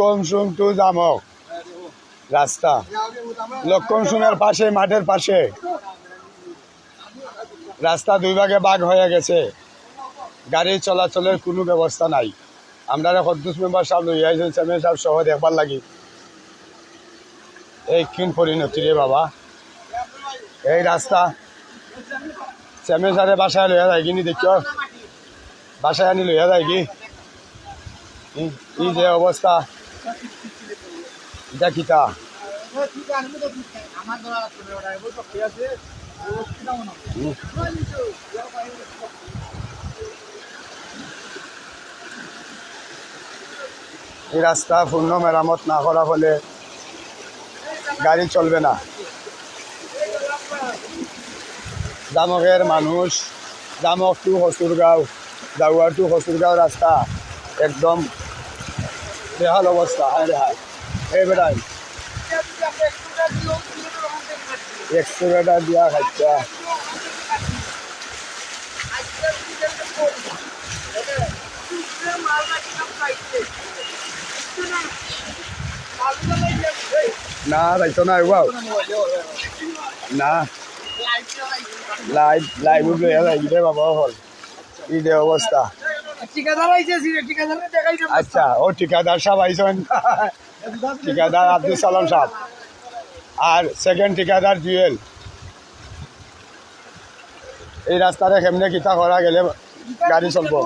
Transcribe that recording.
লক্ষণসুম two জামক। রাস্তা। লক্ষণসুমের পাশে, মাঠের পাশে। রাস্তা দুই ভাগে ভাগ হয়ে গেছে। গাড়ি চলাচলের কোনো ব্যবস্থা নাই। আমরা হদ্দুস মেম্বার সাহেব লই আইছেন, চেয়ারম্যান সাহেব সহ দেখবার লাগি। এই কিন পরিণতি রে বাবা। এই রাস্তা। চেয়ারম্যান সাহেব বাসায় লইয়া যায় কিনি দেখিও। বাসায় আনি লইয়া যায় কি? ই- ই যে অবস্থা। কিতা? এই রাস্তা পূর্ণ মেরামত না করা হলে গাড়ি চলবে না। দামকের মানুষ দামক টু হসুরগাঁও দাউয়ার টু হসুরগাঁও রাস্তা একদম বেহাল অবস্থা হায় রে হায় এই বেড়াই এক্সপ্রেটার দিয়া খাইছা না যাইতো না এগুলো না। লাইট লাইট উঠলে যাই রে বাবা হল। ই দে অবস্থা আচ্ছা ও ঠিকাদার সাহেব আইসেন ঠিকাদার আব্দুল সালাম সাহেব আর সেকেন্ড ঠিকাদার জুয়েল এই রাস্তারে কেমনে কিতা করা গেলে গাড়ি চলবো